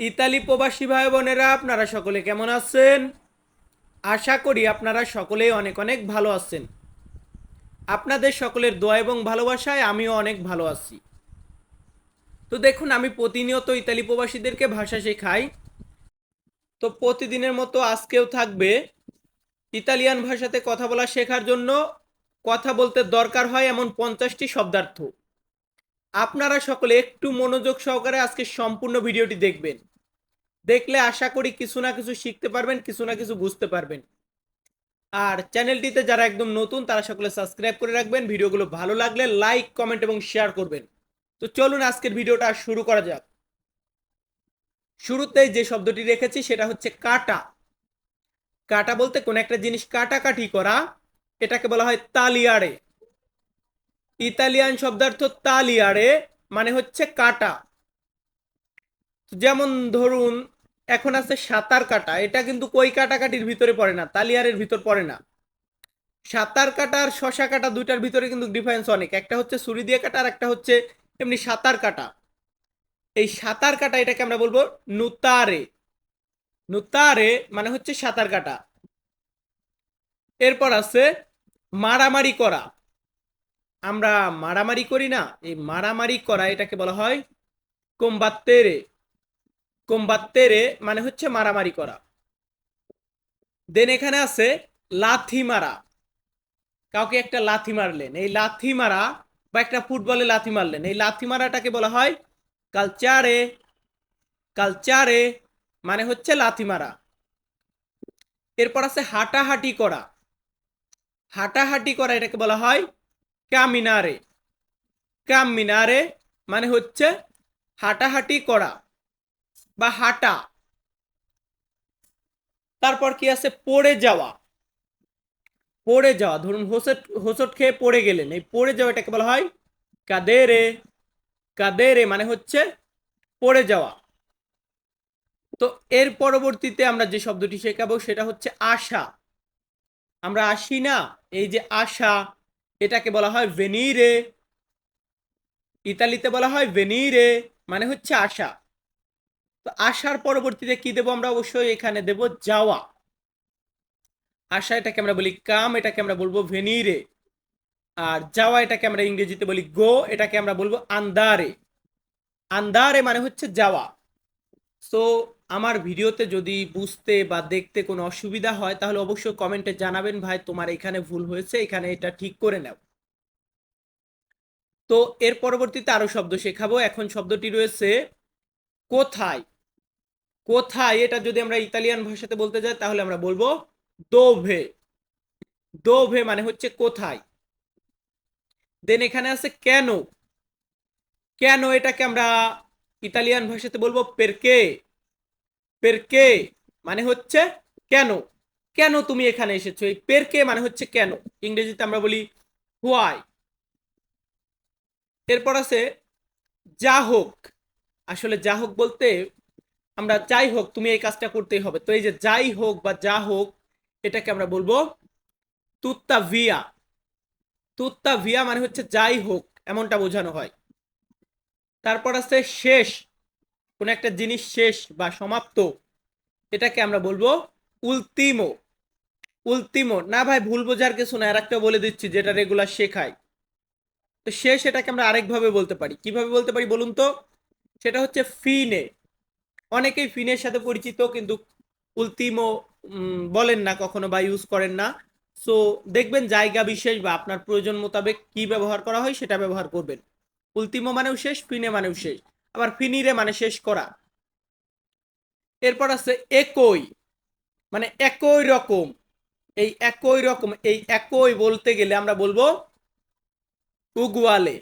Italy প্রবাসী ভাই বোনেরা, আপনারা সকলে কেমন আছেন? আশা করি আপনারা সকলেই অনেক অনেক ভালো আছেন। আপনাদের সকলের দোয়া এবং ভালোবাসায় আমিও অনেক ভালো আছি। তো দেখুন, আমি প্রতিনিয়ত ইতালি প্রবাসীদেরকে ভাষা শেখাই। তো প্রতিদিনের মতো আজকেও থাকবে ইতালিয়ান ভাষাতে কথা বলা শেখার জন্য কথা বলতে দরকার হয় এমন পঞ্চাশটি শব্দার্থ। আপনারা সকলে একটু মনোযোগ সহকারে আজকে সম্পূর্ণ ভিডিওটি দেখবেন। দেখলে আশা করি কিছু না কিছু শিখতে পারবেন, কিছু না কিছু বুঝতে পারবেন। আর চ্যানেলটিতে যারা একদম নতুন, তারা সকলে সাবস্ক্রাইব করে রাখবেন। ভিডিওগুলো ভালো লাগলে লাইক, কমেন্ট এবং শেয়ার করবেন। তো চলুন আজকের ভিডিওটা শুরু করা যাক। শুরুতেই যে শব্দটি রেখেছি, সেটা হচ্ছে কাটা। কাটা বলতে কোন একটা জিনিস কাটাকাটি করা, এটাকে বলা হয় তালিয়ারে ইতালিয়ান শব্দার্থ তালিয়ারে মানে হচ্ছে কাটা। যেমন ধরুন, এখন আছে সাঁতার কাটা, এটা কিন্তু কই কাটাকাটির ভিতরে পড়ে না, তালিয়ারের ভিতর পড়ে না। সাঁতার কাটা আর শশা কাটা দুইটার ভিতরে কিন্তু ডিফারেন্স অনেক, একটা হচ্ছে ছুরি দিয়ে কাটা আর একটা হচ্ছে এমনি সাঁতার কাটা। এই সাঁতার কাটা এটাকে আমরা বলব নুতারে। নুতারে মানে হচ্ছে সাঁতার কাটা। এরপর আছে মারামারি করা। আমরা মারামারি করি না, এই মারামারি করা এটাকে বলা হয় কোম্বাত্তেরে। কোম্বাত্তেরে মানে হচ্ছে মারামারি করা। দেন এখানে আছে লাথি মারা। কাউকে একটা লাথি মারলেন। এই লাথি মারা বা একটা ফুটবলে লাথি মারলেন। এই লাথি মারাটাকে বলা হয় কালচারে কালচারে মানে হচ্ছে লাথি মারা। এরপর আছে হাঁটাহাঁটি করা। হাঁটাহাঁটি করা এটাকে বলা হয় কামিনারে। কামিনারে মানে হচ্ছে হাঁটাহাঁটি করা। বা হাঁটা। তারপর কি আছে? পড়ে যাওয়া। পড়ে যাওয়া। ধরুন হোসট হোসট খেয়ে পড়ে গেলেন। এই পড়ে যাওয়া এটাকে বলা হয় কাদেরে। কাদেরে মানে হচ্ছে পড়ে যাওয়া। তো এর পরবর্তীতে আমরা যে শব্দটি শেখাবো সেটা হচ্ছে আশা। আমরা আসি না। এই যে আশা, এটাকে বলা হয় ভেনিরে। ইতালিতে বলা হয় ভেনিরে মানে হচ্ছে আশা। তো আসার পরবর্তীতে কি দেবো আমরা? অবশ্যই এখানে দেব যাওয়া। আশা এটাকে আমরা বলি কাম, এটাকে আমরা বলব ভেনিরে। আর যাওয়া এটাকে আমরা ইংরেজিতে বলি গো, এটাকে আমরা বলব আন্দারে। আন্দারে মানে হচ্ছে যাওয়া। সো আমার ভিডিওতে যদি বুঝতে বা দেখতে কোনো অসুবিধা হয়, তাহলে অবশ্যই কমেন্টে জানাবেন, ভাই, তোমার এখানে ভুল হয়েছে, এখানে এটা ঠিক করে নাও। তো এর পরবর্তীতে আরও শব্দ শেখাবো। এখন শব্দটি রয়েছে, কোথায়? কোথায়? এটা যদি আমরা ইতালিয়ান ভাষাতে বলতে যাই, তাহলে আমরা বলব দোভে দোভে মানে হচ্ছে কোথায়? দেন এখানে আছে কেন কেন এটাকে আমরা ইতালিয়ান ভাষাতে বলব পেরকে পেরকে মানে হচ্ছে কেন কেন তুমি এখানে এসেছ? এই পেরকে মানে হচ্ছে কেন ইংরেজিতে আমরা বলি হোয়াই এরপর আছে যা হোক আসলে যা হোক বলতে আমরা যাই হোক, তুমি এই কাজটা করতেই হবে। তো এই যে যাই হোক বা যা হোক, এটাকে আমরা বলব তুত্তা ভিয়া তুত্তা ভিয়া মানে হচ্ছে যাই হোক, এমনটা বোঝানো হয়। তারপর আছে শেষ, কোন একটা জিনিস শেষ বা সমাপ্ত, এটাকে আমরা বলব উলতিমো। উলতিমো, না ভাই, ভুল বোঝার কিছু না আর একটা বলে দিচ্ছি যেটা রেগুলার শেখায়। তো শেষ এটাকে আমরা আরেকভাবে বলতে পারি। কীভাবে বলতে পারি বলুন তো? সেটা হচ্ছে ফিনে। অনেকেই ফিনের সাথে পরিচিত, কিন্তু উলতিমো বলেন না কখনো বা ইউজ করেন না। সো দেখবেন জায়গা বিশেষ বা আপনার প্রয়োজন মোতাবেক কি ব্যবহার করা হয় সেটা ব্যবহার করবেন। উলতিমো মানেও শেষ, ফিনে মানেও শেষ। আবার ফিনিরে মানে শেষ করা। এরপর আছে একই মানে একই রকম। এই একই রকম, এই একই বলতে গেলে আমরা বলব উগুয়ালে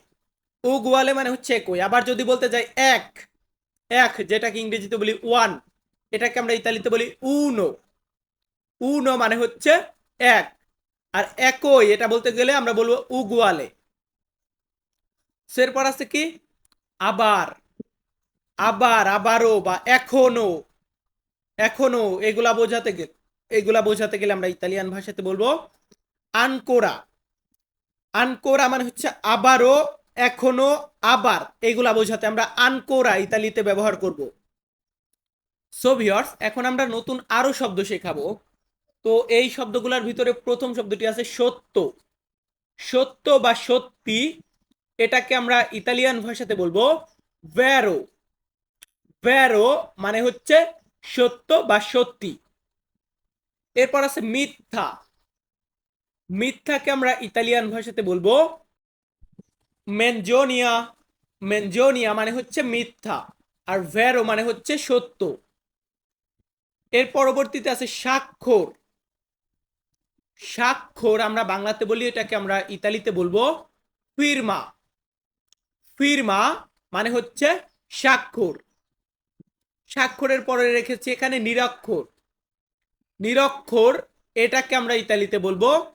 উগুয়ালে মানে হচ্ছে একই। আবার যদি বলতে যাই এক এক, যেটাকে ইংরেজিতে বলি ওয়ান এটাকে আমরা ইতালিতে বলি উনো উনো মানে হচ্ছে এক। আর একই, এটা বলতে গেলে আমরা বলব উগুয়ালে। এরপর আছে কি? আবার। আবার, আবারও বা এখনও। এখনও, এগুলা বোঝাতে গেলে এগুলা বোঝাতে গেলে আমরা ইতালিয়ান ভাষাতে বলব আনকোরা। আনকোরা মানে হচ্ছে আবারও এখনও আবার এগুলা বোঝাতে আমরা আনকোরা ইতালিতে ব্যবহার করব। সো ভিউয়ার্স এখন আমরা নতুন আরও শব্দ শেখাবো। তো এই শব্দগুলোর ভিতরে প্রথম শব্দটি আছে সত্য। সত্য বা সত্যি, এটাকে আমরা ইতালিয়ান ভাষাতে বলব ভ্যারো ভ্যারো মানে হচ্ছে সত্য বা সত্যি। এরপর আছে মিথ্যা। মিথ্যাকে আমরা ইতালিয়ান ভাষাতে বলব মেনজোনিয়া মেনজোনিয়া মানে হচ্ছে মিথ্যা আর ভ্যারো মানে হচ্ছে সত্য। এর পরবর্তীতে আছে স্বাক্ষর। স্বাক্ষর আমরা বাংলাতে বলি, এটাকে আমরা ইতালিতে বলব ফিরমা। ফিরমা মানে হচ্ছে স্বাক্ষর। স্বাক্ষরের পরে রেখেছি এখানে নিরক্ষর। নিরক্ষর এটাকে আমরা ইতালিতে বলব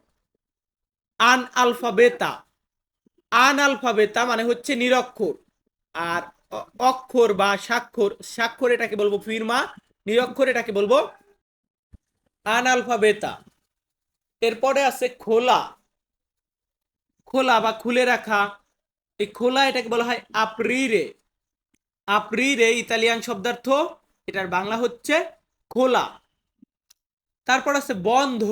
আন আলফাবেতা আন আলফাবেতা মানে হচ্ছে নিরক্ষর। আর অক্ষর বা স্বাক্ষর স্বাক্ষর এটাকে বলব ফিরমা, নিরক্ষর এটাকে বলব আনালফাবেতা। এরপরে আছে খোলা। খোলা বা খুলে রাখা। এই খোলা এটাকে বলা হয় আপ্রিরে। আপ্রিরে ইতালিয়ান শব্দার্থ, এটার বাংলা হচ্ছে খোলা। তারপর আছে বন্ধ।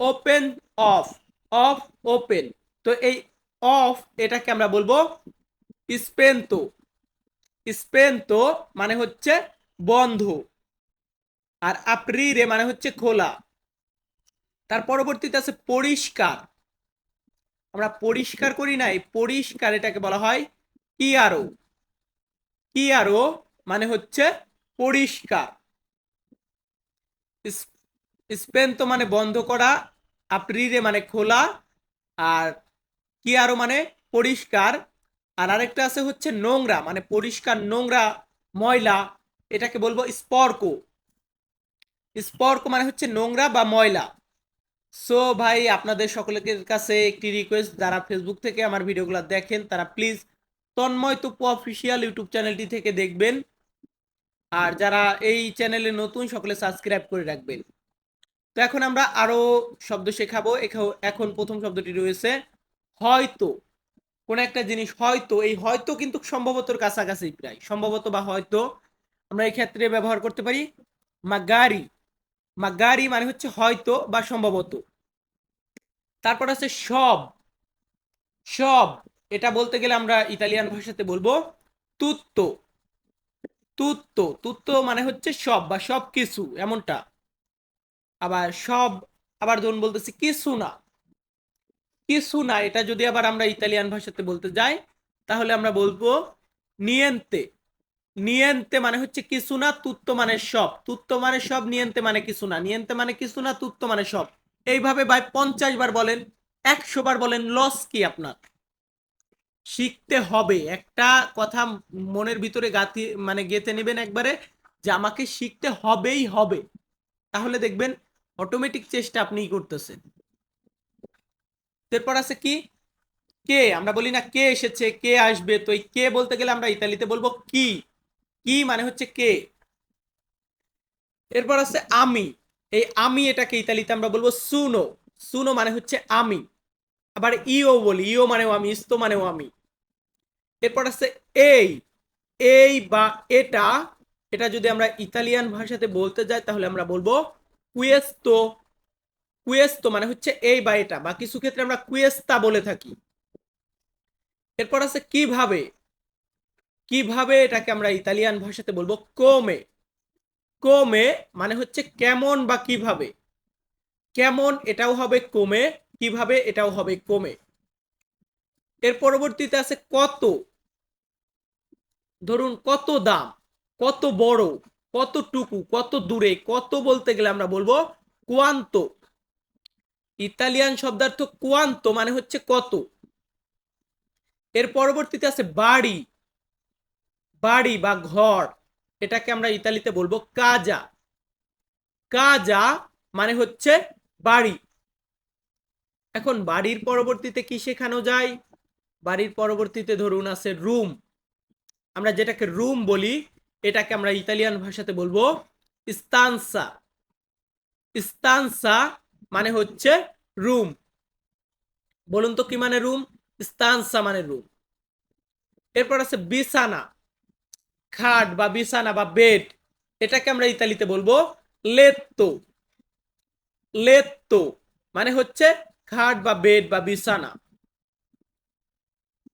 Open off. Off, open. তো এই অফ এটাকে আমরা বলব স্পেন্তো। স্পেন্তো মানে হচ্ছে বন্ধ আর আপ্রিরে মানে হচ্ছে খোলা। তার পরবর্তীতে আছে পরিষ্কার। আমরা পরিষ্কার করি নাই, পরিষ্কার এটাকে বলা হয় কি আরও কি আরও মানে হচ্ছে পরিষ্কার। স্পেন্তো মানে বন্ধ করা, আপ্রিরে মানে খোলা আর কি আরও মানে? পরিষ্কার। আর আরেকটা আছে হচ্ছে নোংরা মানে পরিষ্কার নোংরা ময়লা, এটাকে বলব স্পর্ক। স্পর্ক মানে হচ্ছে নোংরা বা ময়লা। সো ভাই, আপনাদের সকলের কাছে একটি রিকোয়েস্ট যারা ফেসবুক থেকে আমার ভিডিওগুলো দেখেন, তারা please Tanmoy Tupu official YouTube চ্যানেলটি থেকে দেখবেন। আর যারা এই চ্যানেলে নতুন, সকলে সাবস্ক্রাইব করে রাখবেন। তো এখন আমরা আরও শব্দ শেখাবো। এখ- এখন প্রথম শব্দটি রয়েছে হয়তো, কোন একটা জিনিস হয়তো, এই হয়তো কিন্তু সম্ভবতর কাছাকাছি প্রায়। সম্ভবত বা হয়তো আমরা এই ক্ষেত্রে ব্যবহার করতে পারি মাগারি। মাগারি মানে হচ্ছে হয়তো বা সম্ভবত। তারপর আছে সব। সব, এটা বলতে গেলে আমরা ইতালিয়ান ভাষাতে বলব তুত্তো। তুত্তো তুত্তো মানে হচ্ছে সব বা সব কিছু এমনটা। আবার সব, আবার ধরুন বলতেছি কিছু না। কিছু না, এটা যদি আবার আমরা ইতালিয়ান ভাষাতে বলতে যাই, তাহলে আমরা বলব নিয়েন্তে নিয়েন্তে মানে হচ্ছে কিছু না তুত্ত মানে সব। তুত্ত মানে সব নিয়েন্তে মানে কিছু না। নিয়েন্তে মানে কিছু না তুত্ত মানে সব। এইভাবে ভাই পঞ্চাশ বার বলেন, একশো বার বলেন লস কি আপনার? শিখতে হবে। একটা কথা মনের ভিতরে গাতি মানে গেঁথে নেবেন একবারে যে আমাকে শিখতে হবেই হবে। তাহলে দেখবেন অটোমেটিক চেষ্টা আপনিই করতেছেন। এরপর আছে কি? কে? আমরা বলি না কে এসেছে, কে আসবে? তো এই কে বলতে গেলে আমরা ইতালিতে বলব কি? কি মানে হচ্ছে কে? এরপর আছে আমি। এই আমি এটাকে ইতালিতে আমরা বলব সুনো। সুনো মানে হচ্ছে আমি। আবার ইও বলি। ইও মানেও আমি, ইস্তো মানেও আমি। এরপর আছে এই। এই বা এটা এটা যদি আমরা ইতালিয়ান ভাষাতে বলতে যাই তাহলে আমরা বলব কুয়েস্তো। কুয়েস্তো মানে হচ্ছে এই বা এটা বা কিছু ক্ষেত্রে আমরা কুয়েস্তা বলে থাকি। এরপর আছে কীভাবে কীভাবে এটাকে আমরা ইতালিয়ান ভাষাতে বলব কোমে কোমে মানে হচ্ছে কেমন বা কীভাবে। কেমন এটাও হবে কমে কীভাবে এটাও হবে কমে এর পরবর্তীতে আছে কত। ধরুন কত দাম, কত বড়, কতটুকু, কত দূরে, কত বলতে গেলে আমরা বলব কোয়ান্ত। ইতালিয়ান শব্দার্থ কোয়ান্ত মানে হচ্ছে কত। এর পরবর্তীতে আছে বাড়ি। বাড়ি বা ঘর, এটাকে আমরা ইতালিতে বলব কাজা কাজা মানে হচ্ছে বাড়ি। এখন বাড়ির পরবর্তীতে কি শেখানো যায়? বাড়ির পরবর্তীতে ধরুন আছে রুম আমরা যেটাকে রুম বলি, এটাকে আমরা ইতালিয়ান ভাষাতে বলব স্তানসা স্তানসা মানে হচ্ছে রুম। বলুন তো কি মানে রুম? স্তানসা মানে রুম। এরপর আছে বিছানা। খাট বা বিছানা বা বেড, এটাকে আমরা ইতালিতে বলব লেত্তো। লেত্তো মানে হচ্ছে খাট বা বেড বা বিছানা।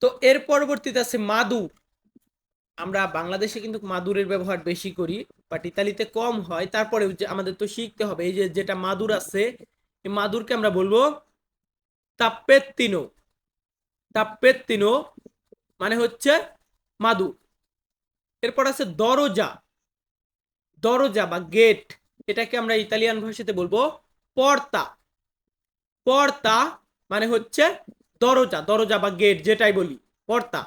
তো এর পরবর্তীতে আছে মাদুর। আমরা বাংলাদেশে কিন্তু মাদুরের ব্যবহার বেশি করি, বাট ইতালিতে কম হয়। তারপরে আমাদের তো শিখতে হবে, এই যে যেটা মাদুর আছে এই মাদুরকে আমরা বলব তাপ্পেত্তিনো। তাপ্পেত্তিনো মানে হচ্ছে মাদুর। এরপর আছে দরজা। দরজা বা গেট, এটাকে আমরা ইতালিয়ান ভাষাতে বলব পর্তা। পর্তা মানে হচ্ছে দরজা দরজা বা গেট যেটাই বলি, পর্তা।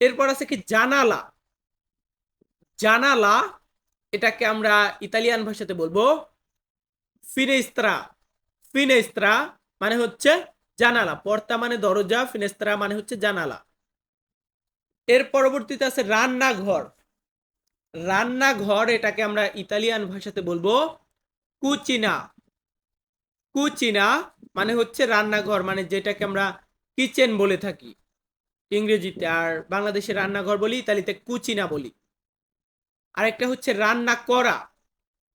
এরপর আছে কি জানালা। জানালা, এটাকে আমরা ইতালিয়ান ভাষাতে বলব ফিনেস্ত্রা। ফিনেস্ত্রা মানে হচ্ছে জানালা পর্তা মানে দরজা, ফিনেস্ত্রা মানে হচ্ছে জানালা। এর পরবর্তীতে আছে রান্নাঘর। রান্নাঘর এটাকে আমরা ইতালিয়ান ভাষাতে বলব কুচিনা কুচিনা মানে হচ্ছে রান্নাঘর মানে যেটাকে আমরা কিচেন বলে থাকি। ইংরেজিতে আর বাংলাদেশে রান্নাঘর বলি, ইতালিতে কুচিনা বলি। আরেকটা হচ্ছে রান্না করা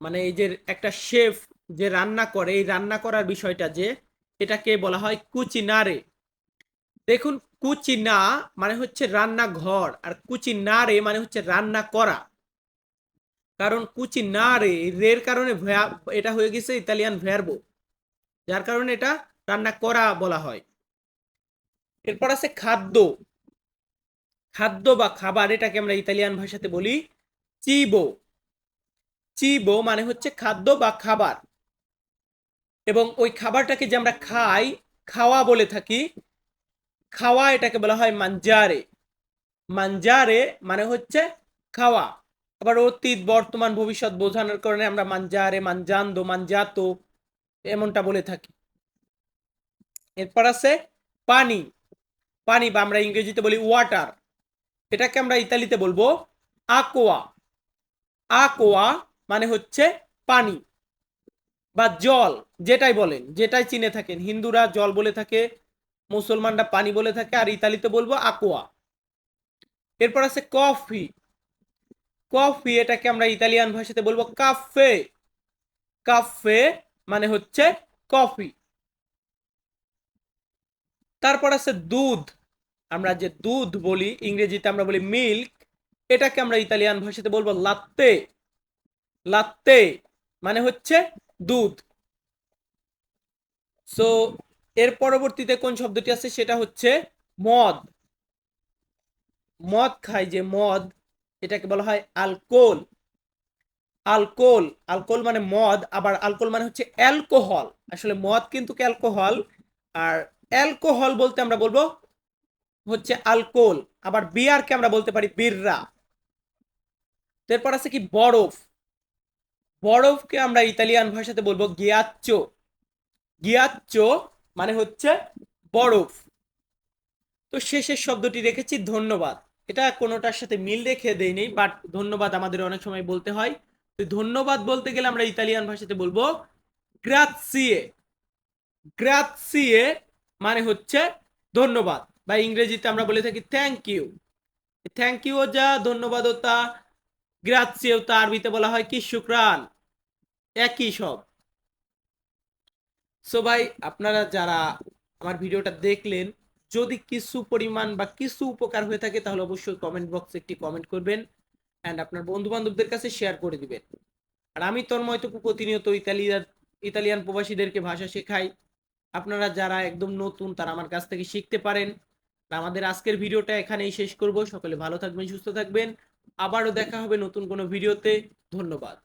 মানে এই যে একটা শেফ যে রান্না করে, এই রান্না করার বিষয়টা যে এটাকে বলা হয় কুচিনারে। দেখুন, কুচিনা মানে হচ্ছে রান্নাঘর আর কুচিনারে মানে হচ্ছে রান্না করা। কারণ কুচিনারে, রের কারণে এটা হয়ে গেছে ইতালিয়ান ভ্যারবো যার কারণে এটা রান্না করা বলা হয়। এরপর আছে খাদ্য। খাদ্য বা খাবার, এটাকে আমরা ইতালিয়ান ভাষাতে বলি চিবো। চিবো মানে হচ্ছে খাদ্য বা খাবার। এবং ওই খাবারটাকে যে আমরা খাই, খাওয়া বলে থাকি, খাওয়া এটাকে বলা হয় মাঞ্জারে মাঞ্জারে মানে হচ্ছে খাওয়া। আবার অতীত, বর্তমান, ভবিষ্যৎ বোঝানোর কারণে আমরা মাঞ্জারে মানজান্দো, মানজাতো এমনটা বলে থাকি। এরপর আছে পানি। পানি বা আমরা ইংরেজিতে বলি ওয়াটার এটাকে আমরা ইতালিতে বলব আকোয়া আকোয়া মানে হচ্ছে পানি। বা জল, যেটাই বলেন, যেটাই চিনে থাকেন, হিন্দুরা জল বলে থাকে, মুসলমানরা পানি বলে থাকে, আর ইতালিতে বলব আকোয়া এরপর আছে কফি কফি এটাকে আমরা ইতালিয়ান ভাষাতে বলব কাফে কাফে মানে হচ্ছে কফি তারপর আছে দুধ। আমরা যে দুধ বলি, ইংরেজিতে আমরা বলি মিল্ক এটাকে আমরা ইতালিয়ান ভাষাতে বলব লাত্তে লাত্তে মানে হচ্ছে দুধ। সো এর পরবর্তীতে কোন শব্দটি আছে? সেটা হচ্ছে মদ। মদ খায় যে মদ, এটাকে বলা হয় আলকোল আলকোল আলকোল মানে মদ, আবার আলকোল মানে হচ্ছে অ্যালকোহল আসলে মদ কিন্তু অ্যালকোহল আর অ্যালকোহল বলতে আমরা বলব হচ্ছে আলকোল আবার বিয়ারকে আমরা বলতে পারি বিররা এরপর আছে কি বরফ। বরফকে আমরা ইতালিয়ান ভাষাতে বলব গিয়াচ্চো গিয়াচ্চো মানে হচ্ছে বরফ। তো শেষের শব্দটি রেখেছি, ধন্যবাদ। এটা কোনোটার সাথে মিল রেখে দেয়নি বাট ধন্যবাদ আমাদের অনেক সময় বলতে হয়। তো ধন্যবাদ বলতে গেলে আমরা ইতালিয়ান ভাষাতে বলব গ্রাৎসিয়ে গ্রাৎসিয়ে মানে হচ্ছে ধন্যবাদ। বা ইংরেজিতে আমরা বলে থাকি থ্যাংক ইউ থ্যাংক ইউ যা ধন্যবাদ তা। গ্রাৎসিয়েও তা আরবিতে বলা হয় কি? শুক্রান। একই সব। সো ভাই, আপনারা যারা আমার ভিডিওটা দেখলেন, যদি কিছু পরিমাণ বা কিছু উপকার হয়ে থাকে, তাহলে অবশ্যই কমেন্ট বক্সে একটি কমেন্ট করবেন অ্যান্ড আপনার বন্ধু বান্ধবদের কাছে শেয়ার করে দিবেন। আর আমি তন্ময় প্রতিনিয়ত ইতালিয়ান ইতালিয়ান প্রবাসীদেরকে ভাষা শেখাই। আপনারা যারা একদম নতুন, তারা আমার কাছ থেকে শিখতে পারেন। আমাদের আজকের ভিডিওটা এখানেই শেষ করব। সকলে ভালো থাকবেন, সুস্থ থাকবেন। আবারও দেখা হবে নতুন কোনো ভিডিওতে। ধন্যবাদ।